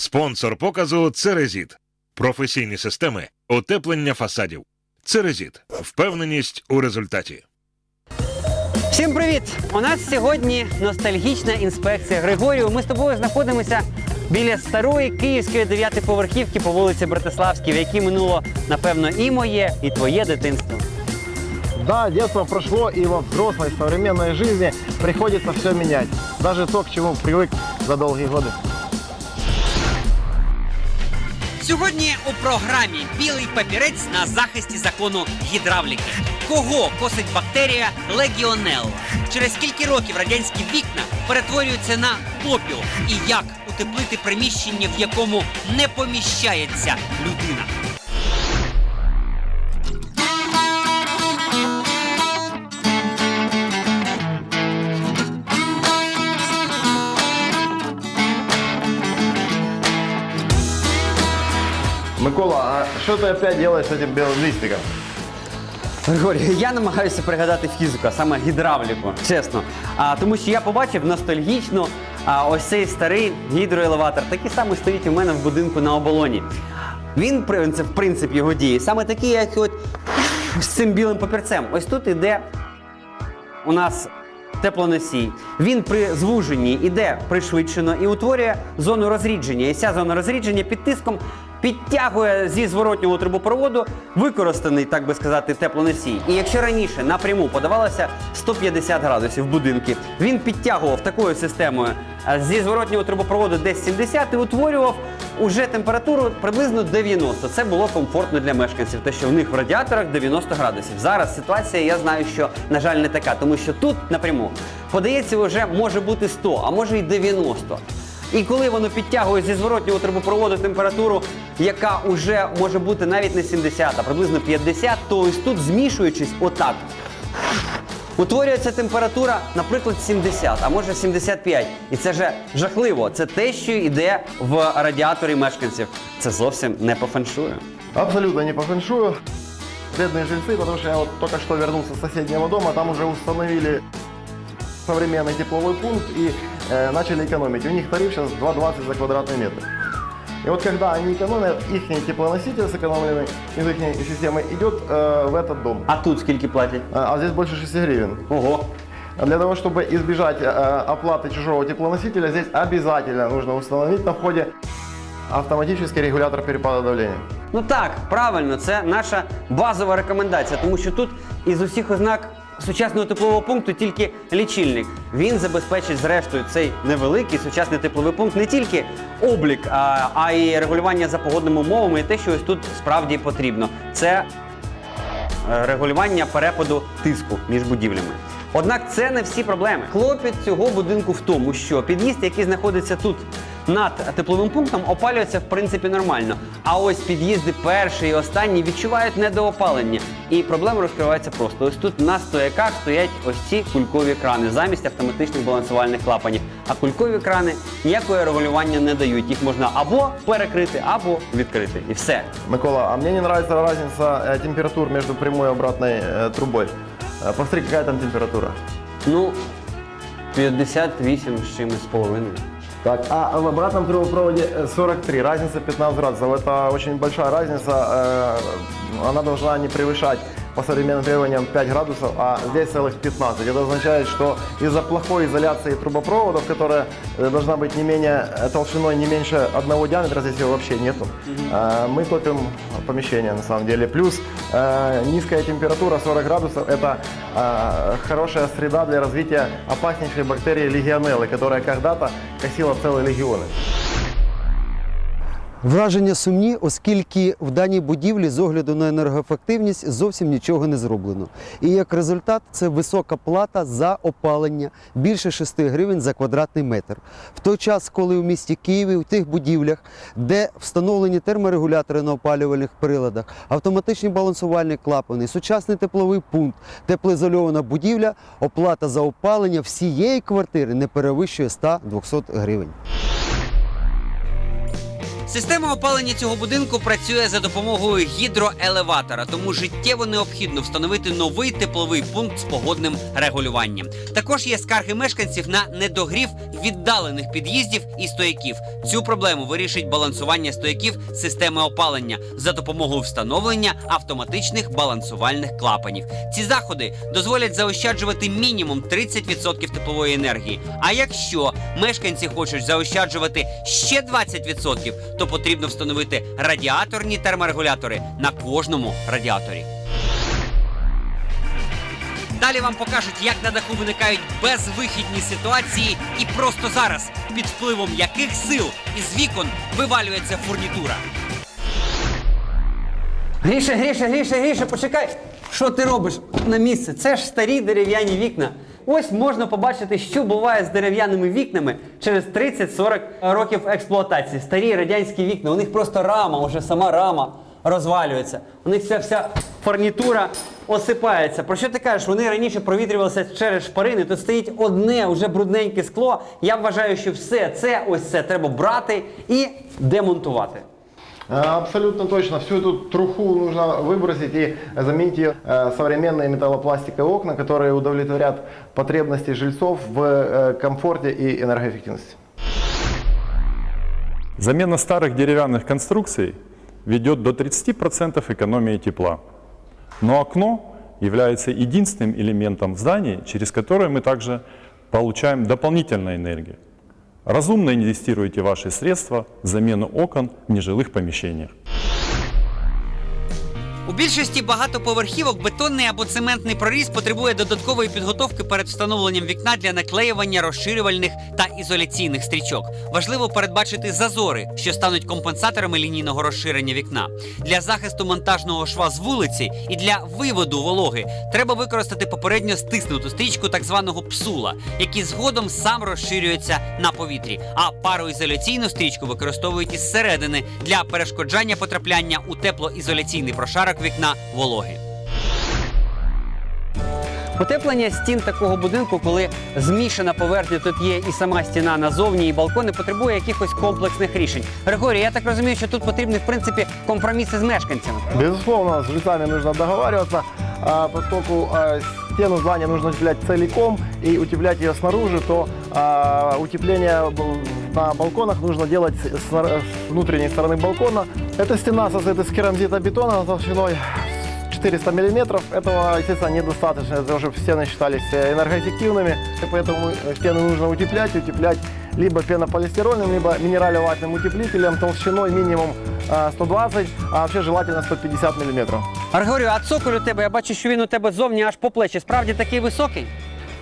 Спонсор показу Церезіт. Професійні системи утеплення фасадів. Церезіт. Впевненість у результаті. Всім привіт! У нас сьогодні ностальгічна інспекція Григорію. Ми з тобою знаходимося біля старої київської дев'ятиповерхівки по вулиці Братиславській, в якій минуло, напевно, і моє, і твоє дитинство. Да, детство прошло, и во взрослой современной жизни приходится все менять. Даже то, к чему привык за долгие годы. Сьогодні у програмі Білий папірець на захисті закону гідравліки. Кого косить бактерія легіонелла? Через скільки років радянські вікна перетворюються на попіл? І як утеплити приміщення, в якому не поміщається людина? что ты опять делаешь с этим белым листиком? Григорій, я намагаюся пригадати фізику, а саме гідравліку, чесно. А, тому що я побачив ностальгічно а, ось цей старий гідроелеватор. Такий самий стоїть у мене в будинку на оболоні. Він при- це в принципі його дії. Саме такий, як от з цим білим папірцем. Ось тут іде у нас теплоносій. Він при звуженні іде пришвидшено і утворює зону розрідження. І ця зона розрідження під тиском підтягує зі зворотнього трубопроводу використаний, так би сказати, теплоносій. І якщо раніше напряму подавалося 150 градусів будинки, він підтягував такою системою зі зворотнього трубопроводу десь 70 і утворював уже температуру приблизно 90. Це було комфортно для мешканців, те, що в них в радіаторах 90 градусів. Зараз ситуація, я знаю, що на жаль не така, тому що тут напряму подається вже може бути 100, а може й 90. І коли воно підтягує зі зворотнього трубопроводу температуру, яка вже може бути навіть не 70, а приблизно 50, то ось тут змішуючись отак. Утворюється температура, наприклад, 70, а може 75. І це же жахливо. Це те, що йде в радіаторі мешканців. Це зовсім не по феншую. Абсолютно не по фэншую. Бедные жильцы, потому что я вот только что вернулся с соседнего дома, там уже установили современный тепловой пункт и э, начали экономить. У них тариф сейчас 2,20 за квадратный метр. И вот когда они экономят, их теплоноситель сэкономленный из их системы идет э, в этот дом. А тут скільки платять? А а здесь больше 6 гривен. Ого. А Для того, чтобы избежать э, оплаты чужого теплоносителя, здесь обязательно нужно установить на входе автоматический регулятор перепада давления. Ну так, правильно, це наша базова рекомендація, тому що тут із усіх ознак сучасного теплового пункту тільки лічильник. Він забезпечить, зрештою, цей невеликий сучасний тепловий пункт не тільки облік, а, а й регулювання за погодними умовами і те, що ось тут справді потрібно. Це е, регулювання перепаду тиску між будівлями. Однак це не всі проблеми. Клопіт цього будинку в тому, що під'їзд, який знаходиться тут над тепловим пунктом, опалюється в принципі нормально. А ось під'їзди перший і останній відчувають недоопалення. І проблема розкривається просто. Ось тут на стояках стоять ось ці кулькові крани замість автоматичних балансувальних клапанів. А кулькові крани ніякого регулювання не дають. Їх можна або перекрити, або відкрити. І все. Микола, а мне не нравится разница э, температур между прямой и обратной э, трубой. Э, Посмотри, какая там температура. Ну, 58 з чимось з половиною. Так, а в обратном трубопроводе э, 43, разница 15 градусов. Это очень большая разница. э, Она должна не превышать по современным требованиям 5 градусов, а здесь целых 15. Это означает, что из-за плохой изоляции трубопроводов, которая э, должна быть не менее э, толщиной не меньше одного диаметра, здесь его вообще нету, э, мы топим помещение на самом деле. Плюс э, низкая температура 40 градусов – это э, хорошая среда для развития опаснейшей бактерии легионеллы, которая когда-то косила целые легионы. Враження сумні, оскільки в даній будівлі з огляду на енергоефективність зовсім нічого не зроблено. І як результат це висока плата за опалення більше 6 гривень за квадратний метр. В той час, коли в місті Києві у тих будівлях, де встановлені терморегулятори на опалювальних приладах, автоматичні балансувальні клапани, сучасний тепловий пункт, теплоізольована будівля, оплата за опалення всієї квартири не перевищує 100-200 гривень. Система опалення цього будинку працює за допомогою гідроелеватора, тому життєво необхідно встановити новий тепловий пункт з погодним регулюванням. Також є скарги мешканців на недогрів віддалених під'їздів і стояків. Цю проблему вирішить балансування стояків системи опалення за допомогою встановлення автоматичних балансувальних клапанів. Ці заходи дозволять заощаджувати мінімум 30% теплової енергії. А якщо мешканці хочуть заощаджувати ще 20%, то потрібно встановити радіаторні терморегулятори на кожному радіаторі. Далі вам покажуть, як на даху виникають безвихідні ситуації, і просто зараз, під впливом яких сил із вікон вивалюється фурнітура. Гріша, Гріша, Гріша, Гріша, почекай! Що ти робиш на місце? Це ж старі дерев'яні вікна. Ось можна побачити, що буває з дерев'яними вікнами через 30-40 років експлуатації. Старі радянські вікна, у них просто рама, уже сама рама розвалюється. У них вся вся фурнітура осипається. Про що ти кажеш? Вони раніше провітрювалися через шпарини. Тут стоїть одне уже брудненьке скло. Я вважаю, що все це ось це треба брати і демонтувати. Э, Абсолютно точно. Всю эту труху нужно выбросить и заменить ее э, современные металлопластиковые окна, которые удовлетворят потребности жильцов в э, комфорте и энергоэффективности. Замена старых деревянных конструкций ведет до 30% экономии тепла. Но окно является единственным элементом в здании, через которое мы также получаем дополнительную энергию. Разумно инвестируйте ваши средства в замену окон в нежилых помещениях. У більшості багатоповерхівок бетонний або цементний проріз потребує додаткової підготовки перед встановленням вікна для наклеювання розширювальних та ізоляційних стрічок. Важливо передбачити зазори, що стануть компенсаторами лінійного розширення вікна. Для захисту монтажного шва з вулиці і для виводу вологи треба використати попередньо стиснуту стрічку так званого псула, який згодом сам розширюється на повітрі. А пароізоляційну стрічку використовують із середини для перешкоджання потрапляння у теплоізоляційний прошарок вікна вологи. Утеплення стін такого будинку, коли змішана поверхня тут є і сама стіна назовні, і балкони, потребує якихось комплексних рішень. Григорій, я так розумію, що тут потрібні в принципі компроміси з мешканцями. Безусловно, с жильцами нужно договариваться, а, поскольку стену здания нужно утеплять целиком и утеплять ее снаружи, то а, утепление на балконах нужно делать с нар- с внутренней стороны балкона. Эта стена состоит из керамзитобетона толщиной 400 миллиметров. Этого, естественно, недостаточно. Это уже стены считались э, энергоэффективными. И поэтому э, стены нужно утеплять, утеплять либо пенополистирольным, либо минералеватным утеплителем толщиной минимум э, 120, а вообще желательно 150 миллиметров. Григорію, а цоколь у тебе, я бачу, що він у тебе зовні аж по плечі. Справді такий високий?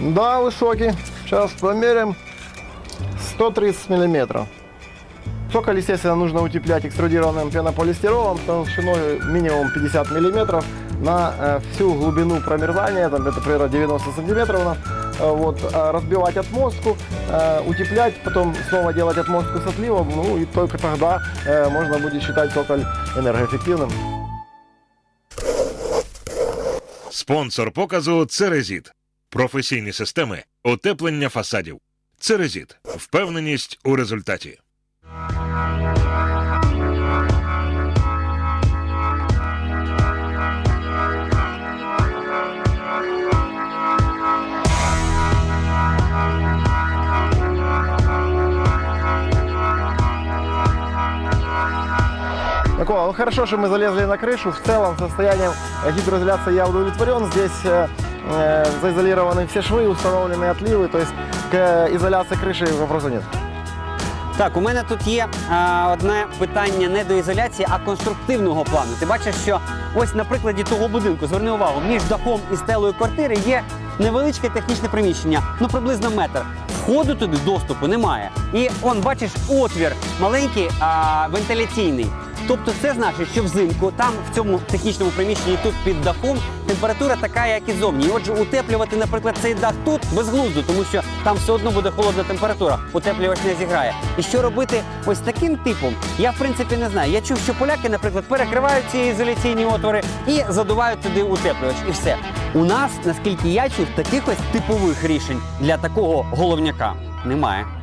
Да, высокий. Сейчас померим. 130 миллиметров. Цоколь, естественно, нужно утеплять экструдированным пенополистиролом толщиной минимум 50 миллиметров на э, всю глубину промерзания, там это примерно 90 сантиметров. на- э, вот, э, разбивать отмостку, э, утеплять, потом снова делать отмостку с отливом, ну и только тогда э, можно будет считать цоколь энергоэффективным. Спонсор показу Церезіт. Професійні системи утеплення фасадів. Церезіт. Впевненість у результаті. Микола, ну хорошо, что мы залезли на крышу. В целом состоянием э, гидроизоляции я удовлетворен. Здесь э, э, заизолированы все швы, установлены отливы. То есть к э, изоляции крыши вопроса нет. Так, у мене тут є а, одне питання не до ізоляції, а конструктивного плану. Ти бачиш, що ось на прикладі того будинку, зверни увагу, між дахом і стелею квартири є невеличке технічне приміщення, ну приблизно метр. Входу туди доступу немає. І он, бачиш, отвір маленький, а, вентиляційний. Тобто це значить, що взимку там в цьому технічному приміщенні тут під дахом температура така, як і зовні. І отже, утеплювати, наприклад, цей дах тут безглуздо, тому що там все одно буде холодна температура. Утеплювач не зіграє. І що робити ось таким типом, я в принципі не знаю. Я чув, що поляки, наприклад, перекривають ці ізоляційні отвори і задувають туди утеплювач. І все. У нас, наскільки я чув, таких ось типових рішень для такого головняка немає.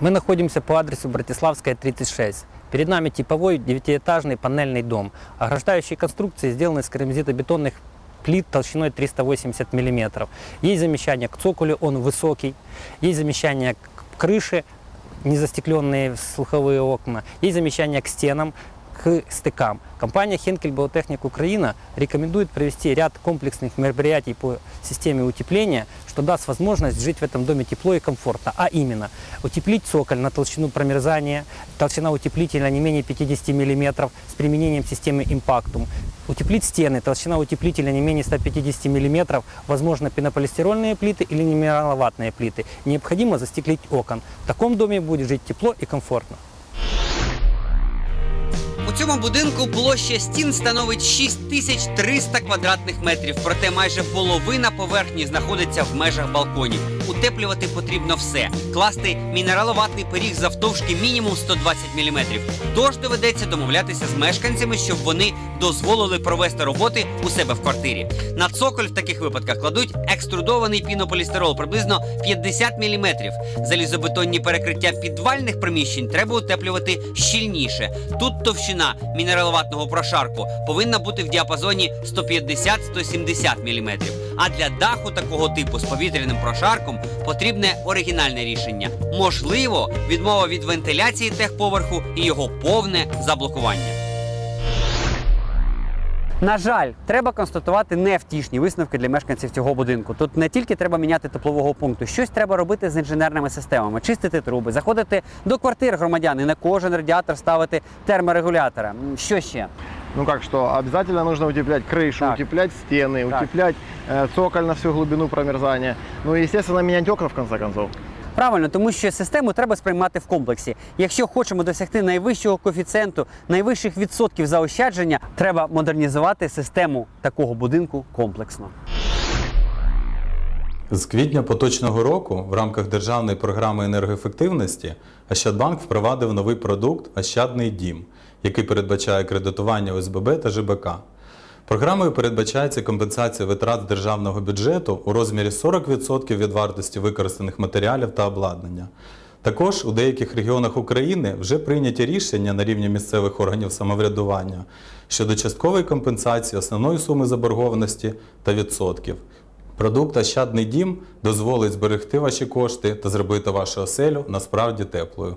Мы находимся по адресу Братиславская, 36. Перед нами типовой девятиэтажный панельный дом. Ограждающие конструкции сделаны из керамзитобетонных плит толщиной 380 мм. Есть замещание к цоколю, он высокий. Есть замещание к крыше, незастекленные слуховые окна. Есть замещание к стенам, к стыкам. Компания Henkel Biotechnik Украина рекомендует провести ряд комплексных мероприятий по системе утепления, что даст возможность жить в этом доме тепло и комфортно. А именно, утеплить цоколь на толщину промерзания, толщина утеплителя не менее 50 мм с применением системы Impactum, утеплить стены, толщина утеплителя не менее 150 мм, возможно пенополистирольные плиты или минераловатные плиты. Необходимо застеклить окон. В таком доме будет жить тепло и комфортно. Цьому будинку площа стін становить 6300 квадратних метрів, проте майже половина поверхні знаходиться в межах балконів. Утеплювати потрібно все. Класти мінераловатний пиріг завтовшки мінімум 120 мм. Тож доведеться домовлятися з мешканцями, щоб вони дозволили провести роботи у себе в квартирі. На цоколь в таких випадках кладуть екструдований пінополістирол приблизно 50 мм. Залізобетонні перекриття підвальних приміщень треба утеплювати щільніше. Тут товщина мінераловатного прошарку повинна бути в діапазоні 150-170 мм. А для даху такого типу з повітряним прошарком потрібне оригінальне рішення. Можливо, відмова від вентиляції техповерху і його повне заблокування. На жаль, треба констатувати невтішні висновки для мешканців цього будинку. Тут не тільки треба міняти теплового пункту, щось треба робити з інженерними системами, чистити труби, заходити до квартир громадян і на кожен радіатор ставити терморегулятора. М, Що ще? Ну как что, обязательно нужно утеплять крышу, Так. утеплять стены, Так. утеплять э, цоколь на всю глубину промерзания. Ну и, естественно, менять окна в конце концов. Правильно, тому що систему треба сприймати в комплексі. Якщо хочемо досягти найвищого коефіцієнту, найвищих відсотків заощадження, треба модернізувати систему такого будинку комплексно. З квітня поточного року в рамках державної програми енергоефективності Ощадбанк впровадив новий продукт Ощадний дім, який передбачає кредитування ОСББ та ЖБК. Програмою передбачається компенсація витрат з державного бюджету у розмірі 40% від вартості використаних матеріалів та обладнання. Також у деяких регіонах України вже прийняті рішення на рівні місцевих органів самоврядування щодо часткової компенсації основної суми заборгованості та відсотків. Продукт Ощадний дім дозволить зберегти ваші кошти та зробити вашу оселю насправді теплою.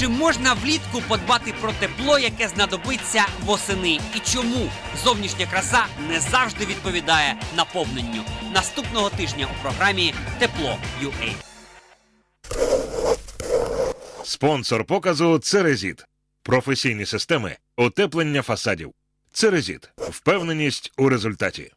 Чи можна влітку подбати про тепло, яке знадобиться восени? І чому зовнішня краса не завжди відповідає наповненню? Наступного тижня у програмі Тепло UA. Спонсор показу Церезіт. Професійні системи утеплення фасадів. Церезіт. Впевненість у результаті.